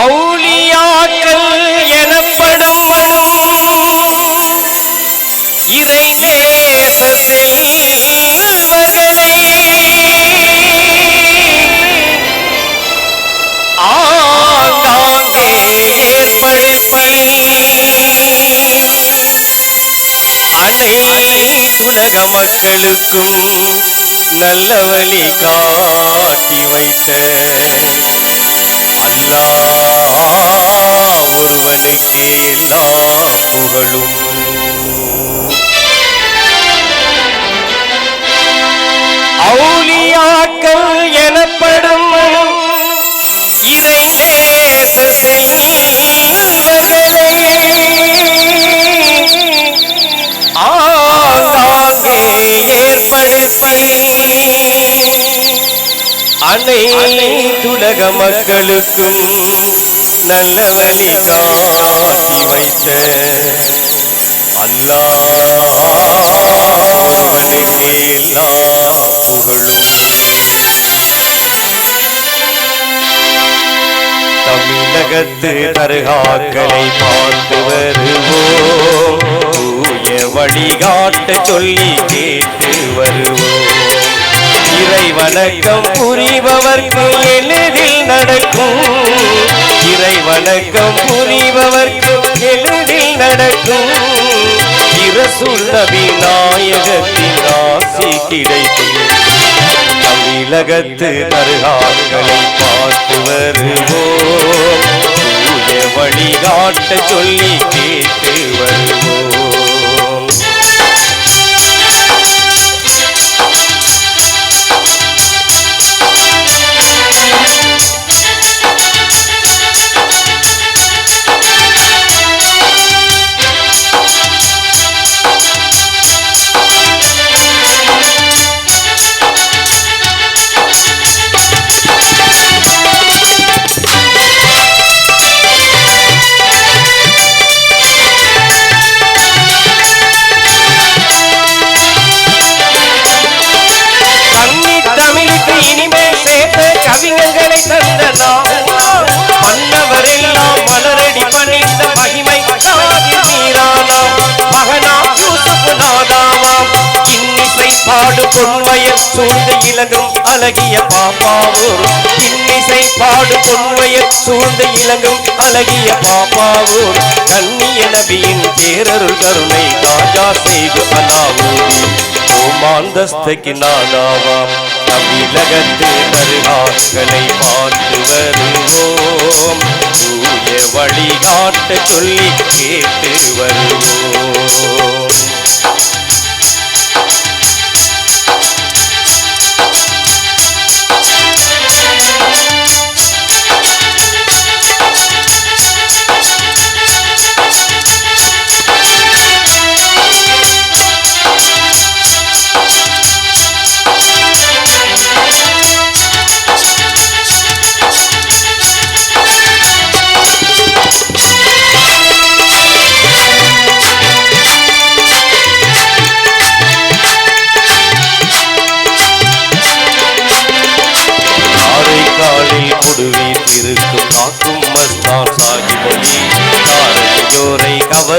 அவுளியாக்கள் எனப்படும் மனும் இறை தேச செல்வர்களை ஆங்காங்கே ஏற்படுத்தி அனைத்துலக மக்களுக்கும் நல்ல வழி காட்டி வைத்த அல்லாஹ் ஒருவனுக்கே எல்லா புகழும். அவுலியாக்கள் எனப்படும் இறை தேச செல்வர்களே ஆங்காங்கே ஏற்படுத்தி அனைத்துலக மக்களுக்கும் நல்ல வழி காட்டி வைத்த அல்லாஹ் ஒருவனுக்கே எல்லா புகழும். தமிழகத்து தருகாக்களை பார்த்து வருவோம். தூய வழிகாட்ட சொல்லி கேட்டு வருவோம். இறை வணக்கம் புரிபவர்க்கு எளிதில் நடக்கும். இறை வணக்கம் புரிபவர்க்கு எளிதில் நடக்கும். இரசுள்ள விநாயகத்தின் ஆசி கிடைக்கும். தமிழகத்து தருகாக்களை பார்த்து வருவோம். வழிகாட்ட சொல்லி கேட்டு வருவோம். பாடு பொன்வயல் சூழ்ந்து இலங்கும் அழகிய பாப்பாவூர். பின்னிசை பாடு பொன்வயல் சூழ்ந்து இலங்கும் அழகிய பாப்பாவூர். கண்ணிய நபியின் தேரருள் கருணை காஜா செய்து அலாவூர் ஓமாந்தஸ்தக்கு நானாவாம் தமிழகத்து தருகாக்களை பார்த்து வருவோம். தூய வழிகாட்ட சொல்லி கேட்டு வருவோம்.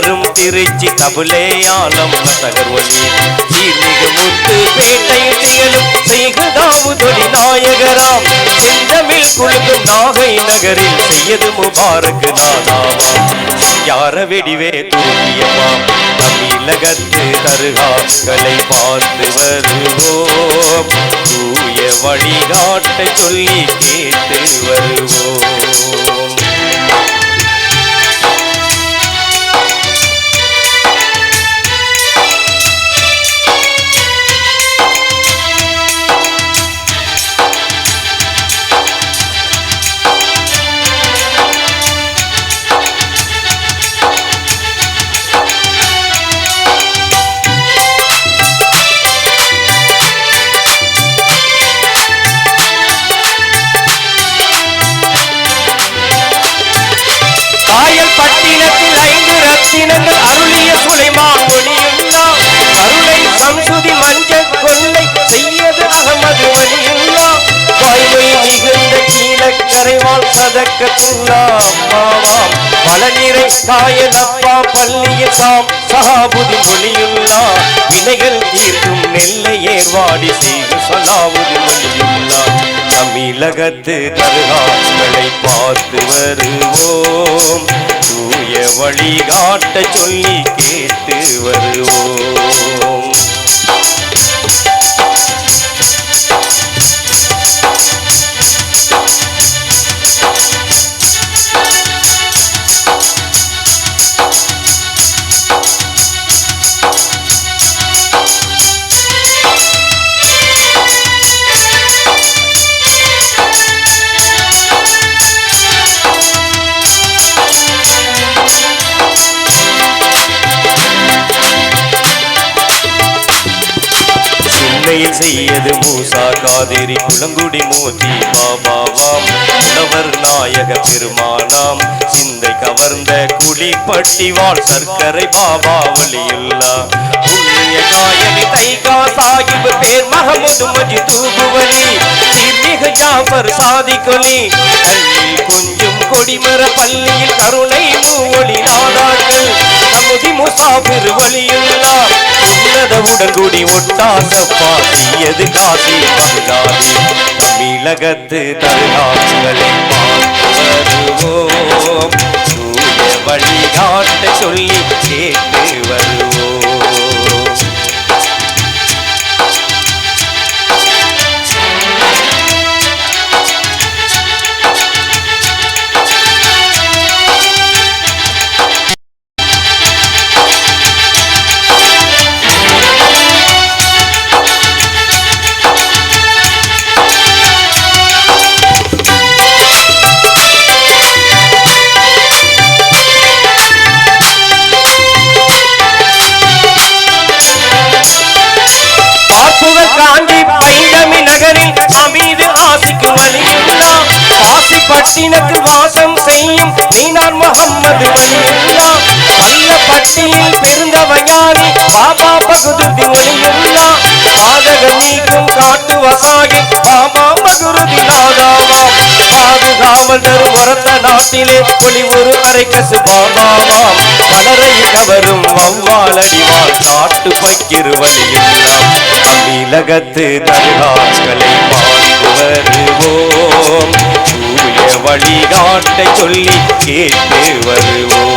காரையோரை கவரும் திருச்சி தபுலேயாலம் தகர் ஒலி. சீர்மிகு முத்து பேட்டை திகழும் செய்கதாவு தொழி நாயகராம். செந்தமிழ் குழுக்கும் நாகை நகரில் செய்யது முபாரக்கு நானாவாம் யார வெடிவே தூக்கியமாம்? தமிழகத்து தருகாக்களை பார்த்து வருவோம். தூய வழிகாட்டை சொல்லி கேட்டு வருவோம். ஐந்து அருளிய சுலைமா ஒளியுள்ளா. அருளை சம்சுதி மஞ்சள் கொள்ளை செய்யது அகமது வலியுள்ளா வாய்மை மிகுந்த கீழக்கரைவால் கரைவாள் சதக்கத்துள்ளா அம்மாவாம் மலநிறை காயலப்பா பள்ளியில் சாம் சஹாபுதி மொழியுள்ளா. வினைகள் தீர்க்கும் நெல்லையே வாடி செய்து சொல்லாவது மொழியுள்ளா. தமிழகத்து தருகாட்களை பார்த்து வருவோம். தூய வழிகாட்ட சொல்லி கேட்டு வருவோம். சிந்தையில் செய்யது மூசா காதேரி குளங்குடி மோதி பாபாவாம் உணவர் நாயக பெருமானாம். சிந்தை கவர்ந்த குடிப்பட்டி வாழ் சர்க்கரை பாபா வழியுள்ளா புண்ணிய காயனி தைகா சாகிப் பேர் மஹமுது மஜி தூகுவலி சீர்மிகு ஜாஃபர் சாதிக்கொலி கண்ணில் கொஞ்சம் கொடிமர பள்ளியில் கருணை மூவொளி நாடார்கள். சமுதி முசாபிர் வலியுள்ளா உன்னத உடன்குடி ஒட்டாக பாசியது காசி பங்காளி. தமிழகத்து தருணாக்களை பார்த்து வருவோம் வழிகாட்ட சொல்லி கேட்டு வருவோம். ஆசி வாசம் செய்யும் மீனார் முகம்மது வலியுள்ளா பல்ல பட்டியில் பெருந்தவஞானி பாபா பகுதுதி ஒளியுள்ளா பாதக நீக்கும் காட்டு வசாகி பாபா பகுருதி நாதாவாம். பாதுகாவல் தரும் உரத்த நாட்டிலே ஒளி ஒரு அரைக்கசு பாபாவாம். பலரை கவரும் வௌவாலடிவாள் காட்டு பக்கிரு வழியெல்லாம் தமிழகத்து தருகாக்களை பார்த்து வருவோம். வழிகாட்டை சொல்லி கேட்டு வருவோம்.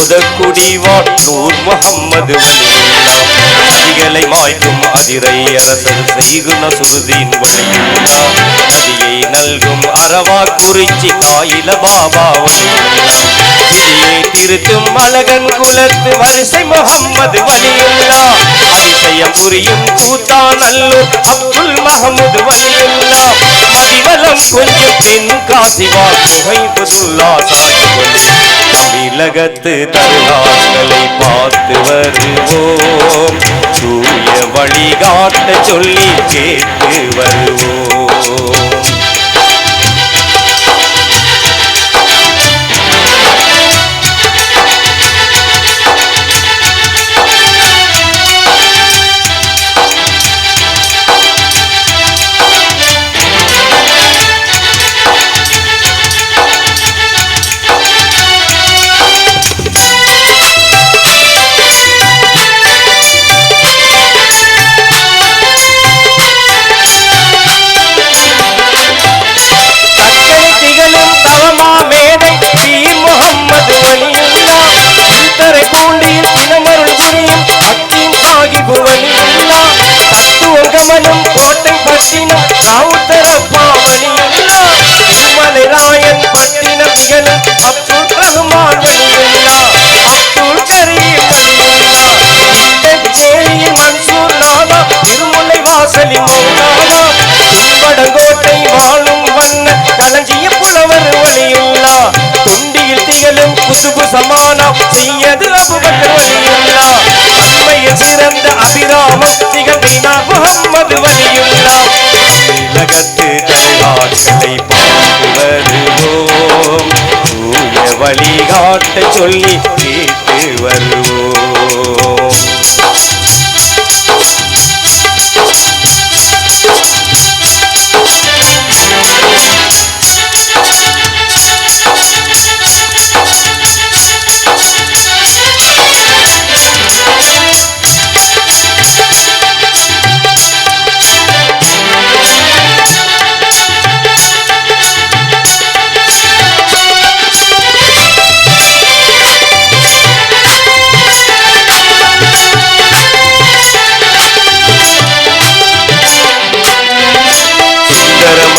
அருளும் பொதக்குடிவான் நூர் முகம்மது வலியுள்ளா மாய்க்கும் அதிரை அரசர் செய்குன சுருதீன் வலியுள்ளா அதியை நல்கும் அறவா குறிச்சி காயில பாபா வலியுள்ளா விதியை திருத்தும் அழகன் குலத்து வரிசை முகம்மது வலியுள்ளா. அதிசயம் புரியும் கூத்தா நல்லூர் அப்துல் மஹமுது வலியுள்ளா. மதிவலம் கொஞ்சம் பின் காசிவா புகைபுதுல்லா சாட்சி திலகத்து தருணாக்களை பார்த்து வருவோம். தூய வழிகாட்ட சொல்லி கேட்டு வருவோம். சமானம். நீ அபுபக்கர் வலியுல்லா உண்மையில் சிறந்த அபிராமம். திகழ்ந்தா முகம்மது வழியுள்ளா உலகத்து தலைவாட்களை பார்த்து வருவோம் தூய வழிகாட்ட சொல்லி கேட்டு வருவோம்.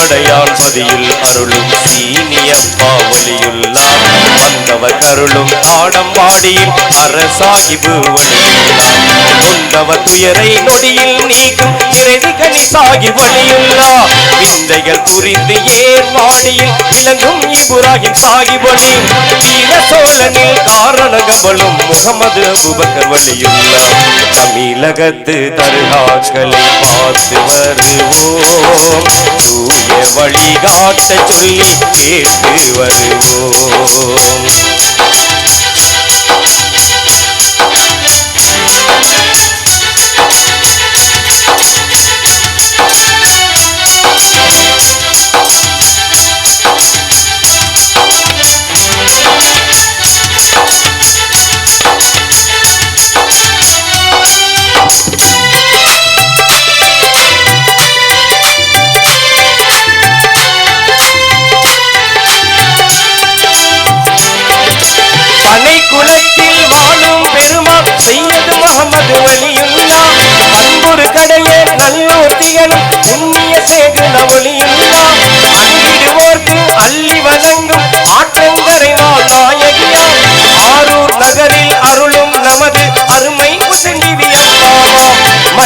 சுந்தரமடையான் மதியில் அருளும் சீனியப்பா ஒளியுள்ளார் வந்தவர் கருளும் ஆடம்பாடியில் அரசாகிபு ஒளியுள்ளார் கொண்டவர் துயரை நொடியில் நீக்கும் இறைதி கணிசாகி வழியுள்ளார். விந்தைகள் புரிந்து ஏர்வாடியில் விளங்கும் இபுராகிம் வழி வீர சோழனில் காரணகமலும் முகமது அபுபக்கர் வழியுள்ளார். தமிழகத்து தருகாக்களை பார்த்து வருவோம். வழிகாட்ட சொல்லி கேட்டு வருவோம்.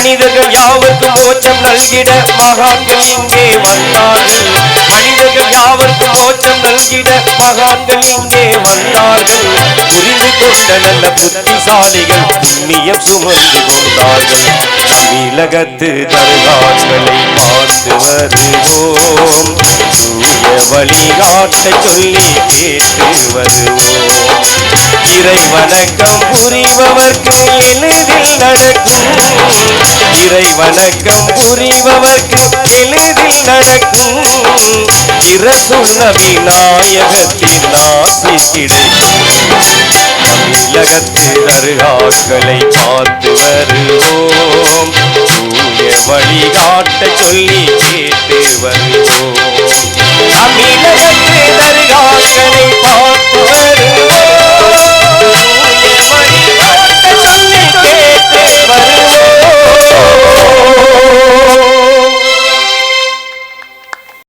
மனிதர்கள் யாவர்க்கும் மோச்சம் நல்கிட மகான்கள் இங்கே வந்தார்கள். மனிதர்கள் யாவர்க்கும் மோச்சம் நல்கிட மகான்கள் இங்கே வந்தார்கள். புரிந்து கொண்ட நல்ல புத்திசாலிகள் புண்ணியம் சுமந்து கொண்டார்கள். விலகத்து தருகாட்களை பார்த்து வருவோம் தூய வழிகாட்டை சொல்லி கேட்டு வருவோம் இறை வணக்கம் புரிபவர்க்கு எளிதில் நடக்கும். இறை வணக்கம் புரிபவர்க்கு எளிதில் நடக்கும். இற சொன்ன விநாயகத்தின் ஆசி கிடைக்கும் தமிழகத்து தருகாக்களை பார்த்து வருவோம் வழிகாட்ட சொல்லி கேட்டு வருவோம் தமிழகத்து